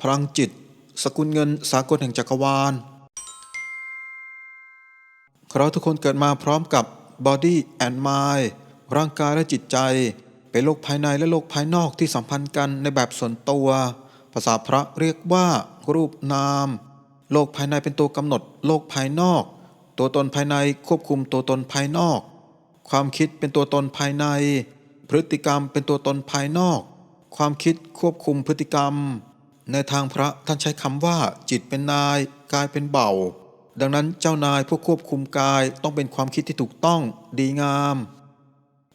พลังจิต สกุลเงินสากลแห่งจักรวาล เราทุกคนเกิดมาพร้อมกับ body and mind ร่างกายและจิตใจ เป็นโลกภายในและโลกภายนอกที่สัมพันธ์กันในแบบส่วนตัว ภาษาพระเรียกว่า รูปนาม โลกภายในเป็นตัวกำหนดโลกภายนอก ตัวตนภายในควบคุมตัวตนภายนอก ความคิดเป็นตัวตนภายใน พฤติกรรมเป็นตัวตนภายนอก ความคิดควบคุมพฤติกรรม ในทางพระท่านใช้คำว่า จิตเป็นนาย กายเป็นเบาดังนั้นเจ้านายผู้ควบคุมกายต้องเป็นความคิดที่ถูกต้องดีงาม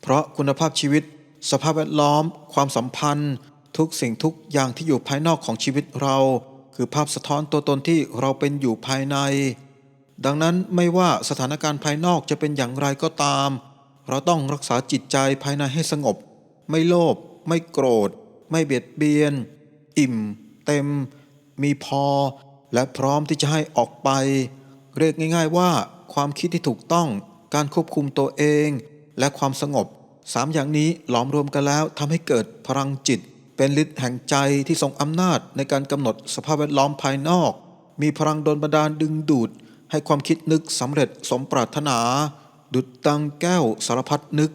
เพราะคุณภาพชีวิต สภาพแวดล้อม ความสัมพันธ์ ทุกสิ่งทุกอย่างที่อยู่ภายนอกของชีวิตเรา คือภาพสะท้อนตัวตนที่เราเป็นอยู่ภายใน ดังนั้นไม่ว่าสถานการณ์ภายนอกจะเป็นอย่างไรก็ตาม เราต้องรักษาจิตใจภายในให้สงบ ไม่โลภไม่โกรธ ไม่เบียดเบียน อิ่ม เต็ม มีพอ และพร้อมที่จะให้ออกไป เรียกง่าย ๆว่า ความคิดที่ถูกต้อง การควบคุมตัวเอง และความสงบสามอย่างนี้หลอมรวมกันแล้วทำให้เกิดพลังจิต เป็นฤทธิ์แห่งใจที่ทรงอำนาจในการกำหนดสภาพแวดล้อมภายนอก มีพลังโดนบันดาลดึงดูด ให้ความคิดนึกสำเร็จสมปรารถนา ดุดตังแก้วสารพัดนึก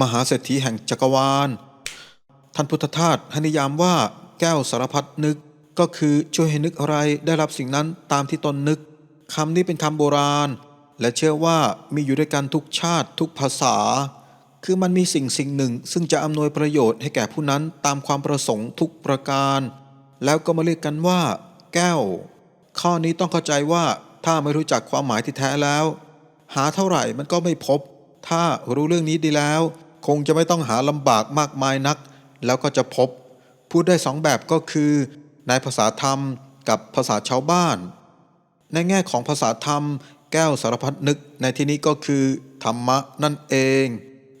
มหาเศรษฐีแห่งจักรวาล ท่านพุทธทาสให้นิยามว่าแก้วสารพัดนึกก็คือช่วยให้นึกอะไรได้รับสิ่งนั้นตามที่ตนนึกคำนี้เป็นคำโบราณ และเชื่อว่ามีอยู่ด้วยกันทุกชาติทุกภาษา คือมันมีสิ่งสิ่งหนึ่ง ซึ่งจะอำนวยประโยชน์ให้แก่ผู้นั้นตามความประสงค์ทุกประการ แล้วก็มาเรียกกันว่า แก้ว ข้อนี้ต้องเข้าใจว่าถ้าไม่รู้จักความหมายที่แท้แล้ว หาเท่าไหร่มันก็ไม่พบ ถ้ารู้เรื่องนี้ดีแล้ว คงจะไม่ต้องหาลำบากมากมายนัก แล้วก็จะพบ พูดได้สองแบบก็คือ ในภาษาธรรมกับภาษาชาวบ้าน ในแง่ของภาษาธรรม แก้วสารพัดนึกในที่นี้ก็คือ ธรรมะนั่นเอง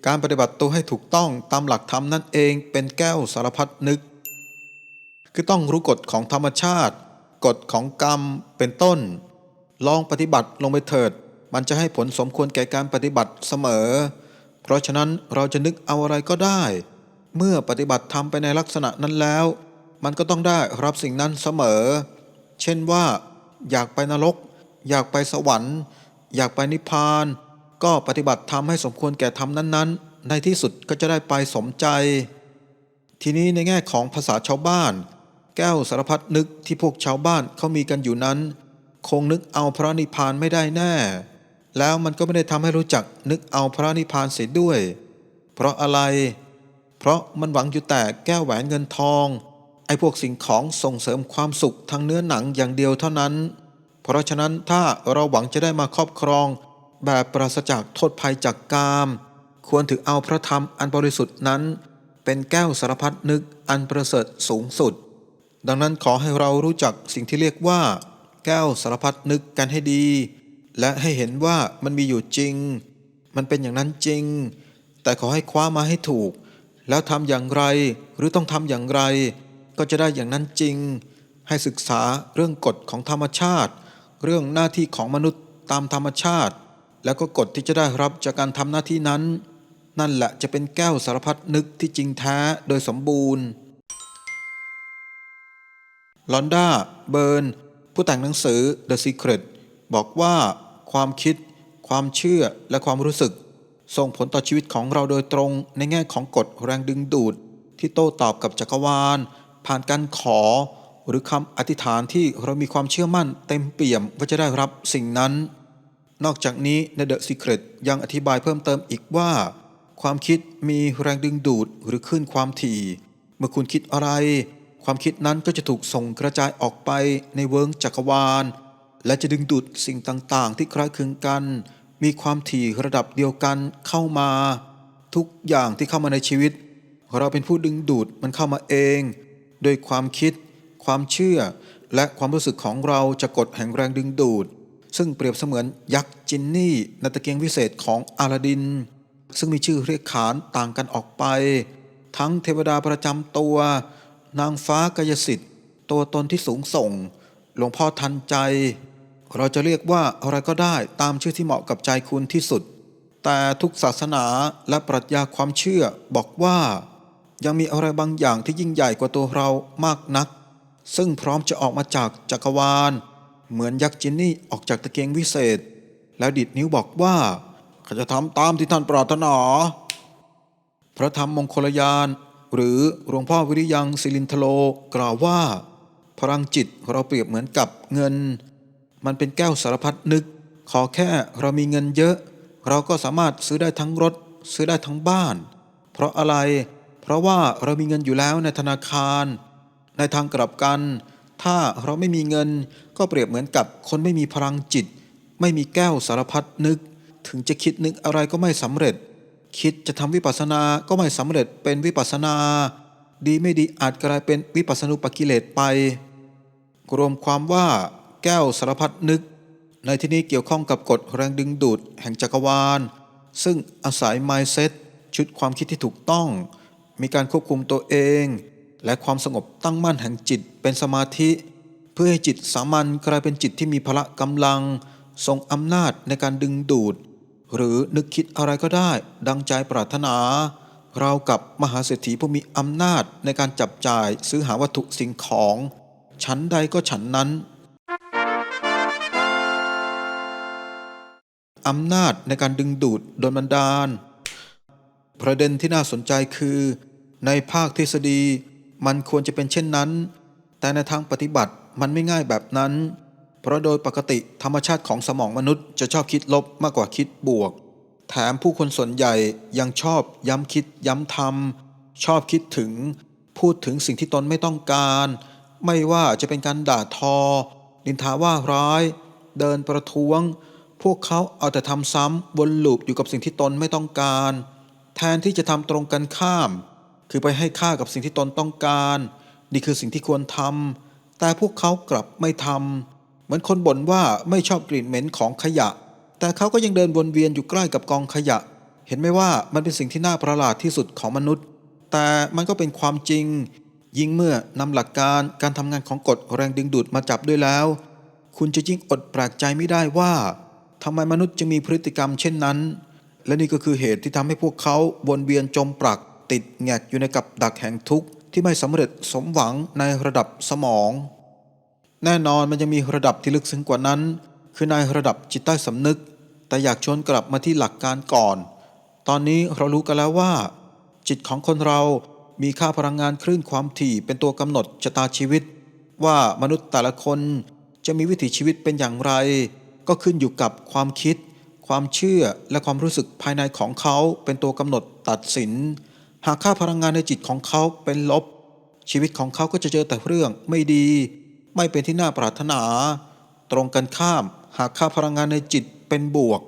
การปฏิบัติตัวให้ถูกต้องตามหลักธรรมนั่นเองเป็นแก้วสารพัดนึก คือต้องรู้กฎของธรรมชาติ กฎของกรรมเป็นต้น ลองปฏิบัติลงไปเถิด มันจะให้ผลสมควรแก่การปฏิบัติเสมอ เพราะฉะนั้นเราจะนึกเอาอะไรก็ได้ เมื่อปฏิบัติทำไปในลักษณะนั้นแล้ว มันก็ต้องได้รับสิ่งนั้นเสมอ เช่นว่า อยากไปนรก อยากไปสวรรค์ อยากไปนิพพาน ก็ปฏิบัติทำให้สมควรแก่ธรรมนั้นๆ ในที่สุดก็จะได้ไปสมใจ ทีนี้ในแง่ของภาษาชาวบ้าน แก้วสารพัดนึกที่พวกชาวบ้านเขามีกันอยู่นั้น คงนึกเอาพระนิพพานไม่ได้แน่ แล้วมันก็ไม่ได้ทำให้รู้จักนึกเอาพระนิพพานเสียด้วย เพราะอะไร เพราะมันหวังอยู่แต่แก้วแหวนเงินทอง ไอ้พวกสิ่งของส่งเสริมความสุขทางเนื้อหนังอย่างเดียวเท่านั้น เพราะฉะนั้นถ้าเราหวังจะได้มาครอบครอง แบบปราศจากโทษภัยจากกาม ควรถือเอาพระธรรมอันบริสุทธิ์นั้น เป็นแก้วสารพัดนึกอันประเสริฐสูงสุด ดังนั้นขอให้เรารู้จักสิ่งที่เรียกว่า แก้วสารพัดนึกกันให้ดี และให้เห็นว่ามันมีอยู่จริง มันเป็นอย่างนั้นจริง แต่ขอให้คว้ามาให้ถูก แล้วทำอย่างไรหรือต้องทำอย่างไร ก็จะได้อย่างนั้นจริง ให้ศึกษาเรื่องกฎของธรรมชาติ เรื่องหน้าที่ของมนุษย์ตามธรรมชาติ แล้วก็กฎที่จะได้รับจากการทำหน้าที่นั้น นั่นแหละจะเป็นแก้วสารพัดนึกที่จริงแท้โดยสมบูรณ์ลอนดาเบิร์นผู้แต่งหนังสือ The Secret บอกว่าความคิด ความเชื่อและความรู้สึก ส่งผลต่อชีวิตของเราโดยตรงในแง่ของกฎแรงดึงดูด ที่โต้ตอบกับจักรวาล ผ่านการขอ หรือคำอธิษฐานที่เรามีความเชื่อมั่นเต็มเปี่ยมว่าจะได้รับสิ่งนั้น นอกจากนี้ใน The Secret ยังอธิบายเพิ่มเติมอีกว่า ความคิดมีแรงดึงดูดหรือคลื่นความถี่ เมื่อคุณคิดอะไร ความคิดนั้นก็จะถูกส่งกระจายออกไปในเวิงจักรวาล และจะดึงดูดสิ่งต่างๆ ที่คล้ายคลึงกัน มีความถี่ระดับเดียวกันเข้ามา ทุกอย่างที่เข้ามาในชีวิต เราเป็นผู้ดึงดูดมันเข้ามาเอง โดยความคิด ความเชื่อ และความรู้สึกของเราจะกดแห่งแรงดึงดูด ซึ่งเปรียบเสมือนยักษ์จินนี่ในตะเกียงวิเศษของอาลาดิน ซึ่งมีชื่อเรียกขานต่างกันออกไป ทั้งเทวดาประจำตัว นางฟ้ากายสิทธิ์ตัวตนที่สูงส่ง หลวงพ่อทันใจ เราจะเรียกว่าอะไรก็ได้ตามชื่อที่เหมาะกับใจคุณที่สุด แต่ทุกศาสนาและปรัชญาความเชื่อบอกว่า ยังมีอะไรบางอย่างที่ยิ่งใหญ่กว่าตัวเรามากนัก ซึ่งพร้อมจะออกมาจากจักรวาล เหมือนยักษ์จินนี่ออกจากตะเกียงวิเศษ แล้วดิดนิ้วบอกว่าข้าจะทำตามที่ท่านปรารถนา พระธรรมมงคลยาน หรือหลวงพ่อวิริยังศิลินทโลกล่าวว่า พลังจิตเราเปรียบเหมือนกับเงิน มันเป็นแก้วสารพัดนึก ขอแค่เรามีเงินเยอะ เราก็สามารถซื้อได้ทั้งรถ ซื้อได้ทั้งบ้าน เพราะอะไร เพราะว่าเรามีเงินอยู่แล้วในธนาคาร ในทางกลับกัน ถ้าเราไม่มีเงินก็เปรียบเหมือนกับคนไม่มีพลังจิต ไม่มีแก้วสารพัดนึก ถึงจะคิดนึกอะไรก็ไม่สำเร็จ คิดจะทำวิปัสสนาก็ไม่สำเร็จเป็นวิปัสสนา ดีไม่ดีอาจกลายเป็นวิปัสสนุปกิเลสไปรวมความว่า แก้วสารพัดนึก ในที่นี้เกี่ยวข้องกับกฎแรงดึงดูดแห่งจักรวาล ซึ่งอาศัย mindset ชุดความคิดที่ถูกต้อง มีการควบคุมตัวเอง และความสงบตั้งมั่นแห่งจิตเป็นสมาธิ เพื่อให้จิตสามัญกลายเป็นจิตที่มีพละกำลัง ทรงอำนาจในการดึงดูด หรือนึกคิดอะไรก็ได้ ดังใจปรารถนาเรากับมหาเศรษฐีผู้มีอำนาจในการจับจ่ายซื้อหาวัตถุสิ่งของฉันใดก็ฉันนั้น อำนาจในการดึงดูดโดนบันดาล ประเด็นที่น่าสนใจคือ ในภาคทฤษฎีมันควรจะเป็นเช่นนั้น แต่ในทางปฏิบัติมันไม่ง่ายแบบนั้น เพราะโดยปกติธรรมชาติของสมองมนุษย์จะชอบคิดลบมากกว่าคิดบวก แถมผู้คนส่วนใหญ่ยังชอบย้ำคิดย้ำทำชอบคิดถึง พูดถึงสิ่งที่ตนไม่ต้องการ ไม่ว่าจะเป็นการด่าทอ นินทาว่าร้าย เดินประท้วง พวกเขาเอาแต่ทำซ้ำวนลูปอยู่กับสิ่งที่ตนไม่ต้องการ แทนที่จะทำตรงกันข้าม คือไปให้ค่ากับสิ่งที่ตนต้องการ นี่คือสิ่งที่ควรทำแต่พวกเขากลับไม่ทำเหมือนคนบ่นว่าไม่ชอบกลิ่นเหม็นของขยะ แต่เขาก็ยังเดินวนเวียนอยู่ใกล้กับกองขยะ เห็นไหมว่ามันเป็นสิ่งที่น่าประหลาดที่สุดของมนุษย์ แต่มันก็เป็นความจริง ยิ่งเมื่อนำหลักการการทำงานของกฎแรงดึงดูดมาจับด้วยแล้ว คุณจะยิ่งอดแปลกใจไม่ได้ว่า ทำไมมนุษย์จึงมีพฤติกรรมเช่นนั้น และนี่ก็คือเหตุที่ทำให้พวกเขาวนเวียนจมปลัก ติดแงกอยู่ในกับดักแห่งทุกข์ที่ไม่สำเร็จสมหวังในระดับสมอง แน่นอนมันยังมีระดับที่ลึกซึ้งกว่านั้น คือในระดับจิตใต้สำนึก แต่อยากชวนกลับมาที่หลักการก่อน ตอนนี้เรารู้กันแล้วว่า จิตของคนเรามีค่าพลังงานคลื่นความถี่เป็นตัวกำหนดชะตาชีวิต ว่ามนุษย์แต่ละคนจะมีวิถีชีวิตเป็นอย่างไร ก็ขึ้นอยู่กับความคิด ความเชื่อและความรู้สึกภายในของเขาเป็นตัวกำหนดตัดสิน หากค่าพลังงานในจิตของเขาเป็นลบ ชีวิตของเขาก็จะเจอแต่เรื่องไม่ดี ไม่เป็นที่น่าปรารถนา ตรงกันข้าม หากค่าพลังงานในจิตเป็นบวก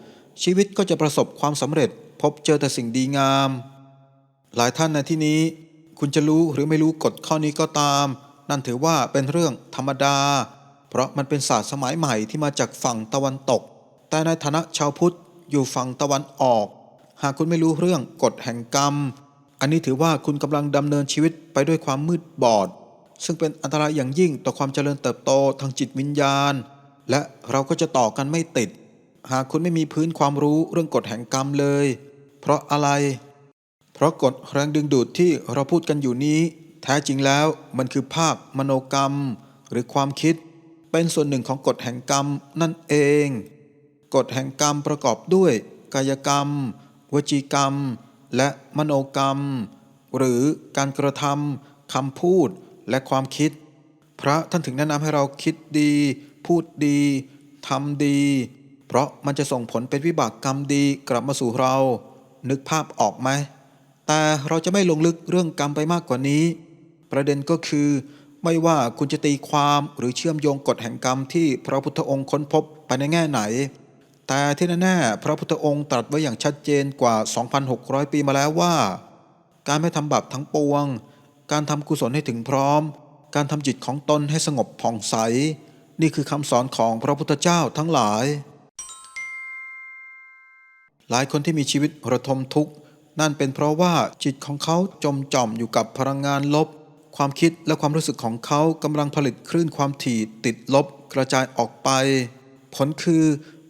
ชีวิตก็จะประสบความสำเร็จ พบเจอแต่สิ่งดีงาม หลายท่านในที่นี้ คุณจะรู้หรือไม่รู้กฎข้อนี้ก็ตาม นั่นถือว่าเป็นเรื่องธรรมดา เพราะมันเป็นศาสตร์สมัยใหม่ที่มาจากฝั่งตะวันตก แต่ในฐานะชาวพุทธอยู่ฝั่งตะวันออก หากคุณไม่รู้เรื่องกฎแห่งกรรม อันนี้ถือว่าคุณกำลังดำเนินชีวิตไปด้วยความมืดบอด ซึ่งเป็นอันตรายอย่างยิ่งต่อความเจริญเติบโตทางจิตวิญญาณ และเราก็จะต่อกันไม่ติด หากคุณไม่มีพื้นความรู้เรื่องกฎแห่งกรรมเลย เพราะอะไร เพราะกฎแรงดึงดูดที่เราพูดกันอยู่นี้ แท้จริงแล้วมันคือภาคมโนกรรม หรือความคิด เป็นส่วนหนึ่งของกฎแห่งกรรมนั่นเอง กฎแห่งกรรมประกอบด้วยกายกรรม วจีกรรม และมโนกรรม หรือการกระทำคำพูดและความคิด พระท่านถึงแนะนำให้เราคิดดี พูดดีทำดี เพราะมันจะส่งผลเป็นวิบากกรรมดีกลับมาสู่เรา นึกภาพออกไหมแต่เราจะไม่ลงลึกเรื่องกรรมไปมากกว่านี้ ประเด็นก็คือ ไม่ว่าคุณจะตีความหรือเชื่อมโยงกฎแห่งกรรมที่พระพุทธองค์ค้นพบไปในแง่ไหน แต่ที่แน่ๆพระพุทธองค์ตรัสไว้อย่างชัดเจนกว่า 2,600 ปีมาแล้วว่า การไม่ทำบาปทั้งปวง การทำกุศลให้ถึงพร้อม การทำจิตของตนให้สงบผ่องใส นี่คือคำสอนของพระพุทธเจ้าทั้งหลาย หลายคนที่มีชีวิตระทมทุกข์ นั่นเป็นเพราะว่าจิตของเขาจมจ่อมอยู่กับพลังงานลบ ความคิดและความรู้สึกของเขากำลังผลิตคลื่นความถี่ติดลบกระจายออกไป ผลคือ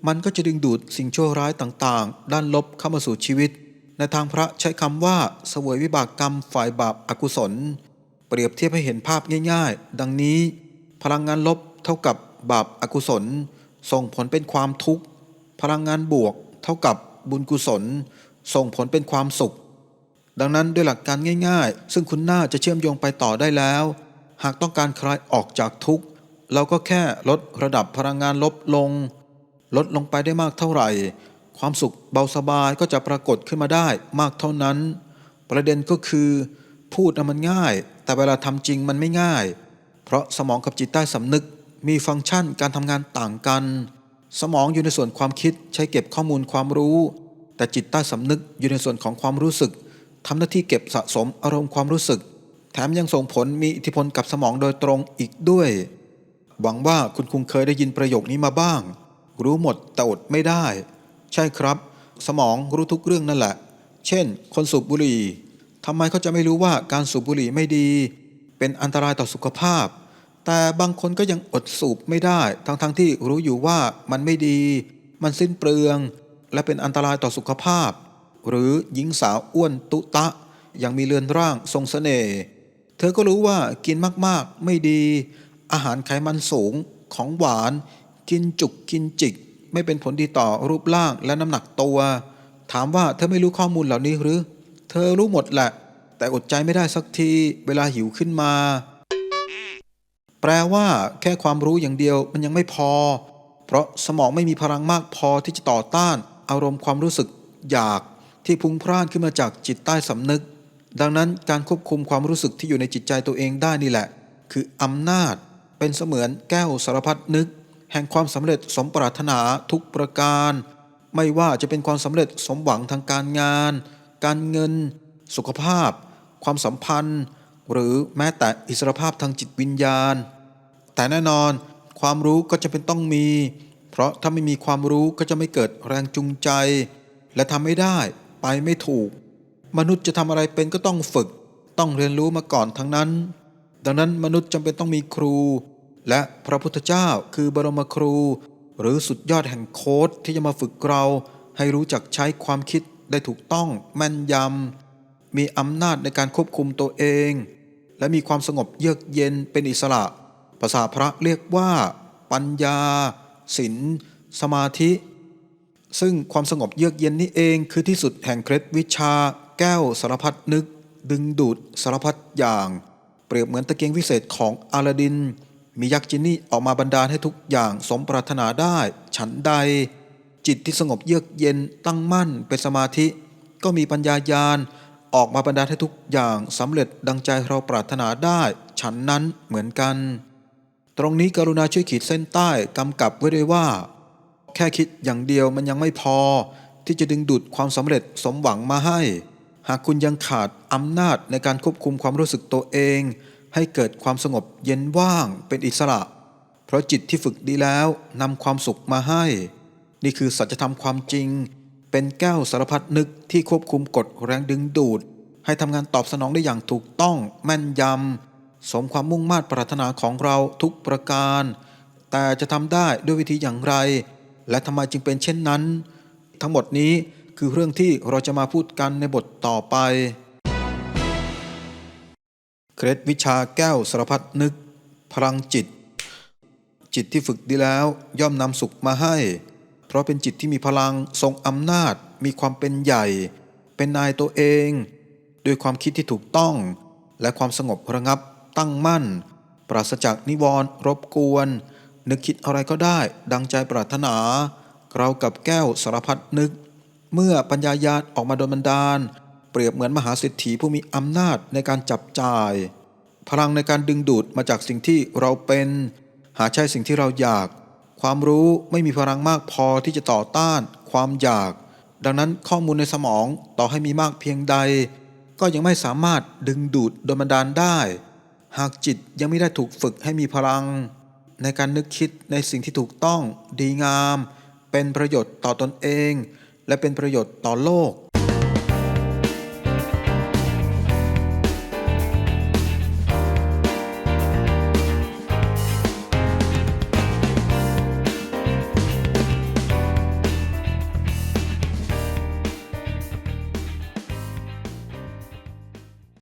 มันก็จะดึงดูดสิ่งชั่วร้ายต่างๆ ด้านลบเข้ามาสู่ชีวิต ในทางพระใช้คำว่าเสวยวิบากกรรมฝ่ายบาปอากุศล เปรียบเทียบให้เห็นภาพง่ายๆ ดังนี้ พลังงานลบเท่ากับบาปอากุศล ส่งผลเป็นความทุกข์ พลังงานบวก เท่ากับบุญกุศล ส่งผลเป็นความสุข ดังนั้นด้วยหลักการง่าย ๆ ซึ่งคุณน่าจะเชื่อมโยงไปต่อได้แล้ว หากต้องการคลายออกจากทุกข์ เราก็แค่ลดระดับพลังงานลบลง ลดลงไปได้มากเท่าไหร่ ความสุขเบาสบายก็จะปรากฏขึ้นมาได้มากเท่านั้น ประเด็นก็คือ พูดมันง่าย แต่เวลาทำจริงมันไม่ง่าย เพราะสมองกับจิตใต้สำนึกมีฟังก์ชันการทำงานต่างกัน สมองอยู่ในส่วนความคิดใช้เก็บข้อมูลความรู้ แต่จิตใต้สำนึกอยู่ในส่วนของความรู้สึก ทำหน้าที่เก็บสะสมอารมณ์ความรู้สึก แถมยังส่งผลมีอิทธิพลกับสมองโดยตรงอีกด้วย หวังว่าคุณคงเคยได้ยินประโยคนี้มาบ้าง รู้หมดแต่อดไม่ได้ ใช่ครับ สมองรู้ทุกเรื่องนั่นแหละ เช่น คนสูบบุหรี่ทำไมเขาจะไม่รู้ว่าการสูบบุหรี่ไม่ดี เป็นอันตรายต่อสุขภาพ แต่บางคนก็ยังอดสูบไม่ได้ ทั้งๆทที่รู้อยู่ว่ามันไม่ดี มันสิ้นเปลือง และเป็นอันตรายต่อสุขภาพ หรือหญิงสาวอ้วนตุตะ ยังมีเรือนร่างทรงเสน่ห์เธอก็รู้ว่ากินมากๆไม่ดี อาหารไขมันสูงของหวาน กินจุกกินจิก ไม่เป็นผลดีต่อรูปร่างและน้ำหนักตัว ถามว่าเธอไม่รู้ข้อมูลเหล่านี้หรือ เธอรู้หมดแหละ แต่อดใจไม่ได้สักทีเวลาหิวขึ้นมา แปลว่าแค่ความรู้อย่างเดียวมันยังไม่พอ เพราะสมองไม่มีพลังมากพอที่จะต่อต้านอารมณ์ความรู้สึกอยาก ที่พุ่งพร่านขึ้นมาจากจิตใต้สำนึก ดังนั้นการควบคุมความรู้สึกที่อยู่ในจิตใจตัวเองได้นี่แหละ คืออำนาจเป็นเสมือนแก้วสารพัดนึก แห่งความสำเร็จสมปรารถนาทุกประการ ไม่ว่าจะเป็นความสำเร็จสมหวังทางการงาน การเงิน สุขภาพ ความสัมพันธ์ หรือแม้แต่อิสรภาพทางจิตวิญญาณ แต่แน่นอนความรู้ก็จะเป็นต้องมี เพราะถ้าไม่มีความรู้ก็จะไม่เกิดแรงจูงใจ และทำไม่ได้ ไปไม่ถูก มนุษย์จะทำอะไรเป็นก็ต้องฝึก ต้องเรียนรู้มาก่อนทั้งนั้น ดังนั้นมนุษย์จำเป็นต้องมีครู และพระพุทธเจ้าคือบรมครู หรือสุดยอดแห่งโค้ดที่จะมาฝึกเราให้รู้จักใช้ความคิดได้ถูกต้องแม่นยำ มีอำนาจในการควบคุมตัวเอง และมีความสงบเยือกเย็นเป็นอิสระ ภาษาพระเรียกว่า ปัญญาศีลสมาธิ ซึ่งความสงบเยือกเย็นนี้เองคือที่สุดแห่งเคล็ดวิชา แก้วสารพัดนึก ดึงดูดสารพัดอย่าง เปรียบเหมือนตะเกียงวิเศษของอาลาดิน มียักษ์จินนี่ออกมาบันดาลให้ทุกอย่างสมปรารถนาได้ ฉันใด จิตที่สงบเยือกเย็นตั้งมั่นเป็นสมาธิ ก็มีปัญญายาณออกมาบรรดาลให้ทุกอย่างสำเร็จดังใจเราปรารถนาได้ ฉันนั้นเหมือนกัน ตรงนี้กรุณาช่วยขีดเส้นใต้กำกับไว้ด้วยว่า แค่คิดอย่างเดียวมันยังไม่พอ ที่จะดึงดูดความสำเร็จสมหวังมาให้ หากคุณยังขาดอำนาจในการควบคุมความรู้สึกตัวเอง ให้เกิดความสงบเย็นว่างเป็นอิสระ เพราะจิตที่ฝึกดีแล้วนำความสุขมาให้ นี่คือสัจธรรมความจริง เป็นแก้วสารพัดนึกที่ควบคุมกฎแรงดึงดูด ให้ทำงานตอบสนองได้อย่างถูกต้องแม่นยำสมความมุ่งมา่ปรารถนาของเราทุกประการ แต่จะทำได้ด้วยวิธีอย่างไร และทำไมจึงเป็นเช่นนั้น ทั้งหมดนี้คือเรื่องที่เราจะมาพูดกันในบทต่อไป เคล็ดวิชาแก้วสารพัดนึก พลังจิต จิตที่ฝึกดีแล้วย่อมนำสุขมาให้ เพราะเป็นจิตที่มีพลังทรงอำนาจ มีความเป็นใหญ่ เป็นนายตัวเอง ด้วยความคิดที่ถูกต้อง และความสงบระงับตั้งมั่น ปราศจากนิวรณ์รบกวน นึกคิดอะไรก็ได้ ดังใจปรารถนา เรากับแก้วสารพัดนึก เมื่อปัญญายาณออกมาโดนบันดาล เปรียบเหมือนมหาเศรษฐีผู้มีอำนาจในการจับจ่าย พลังในการดึงดูดมาจากสิ่งที่เราเป็น หาใช่สิ่งที่เราอยาก ความรู้ไม่มีพลังมากพอที่จะต่อต้าน ความอยาก ดังนั้นข้อมูลในสมองต่อให้มีมากเพียงใด ก็ยังไม่สามารถดึงดูดโดยบันดาลได้ หากจิตยังไม่ได้ถูกฝึกให้มีพลัง ในการนึกคิดในสิ่งที่ถูกต้องดีงาม เป็นประโยชน์ต่อตอนเอง และเป็นประโยชน์ต่อโลก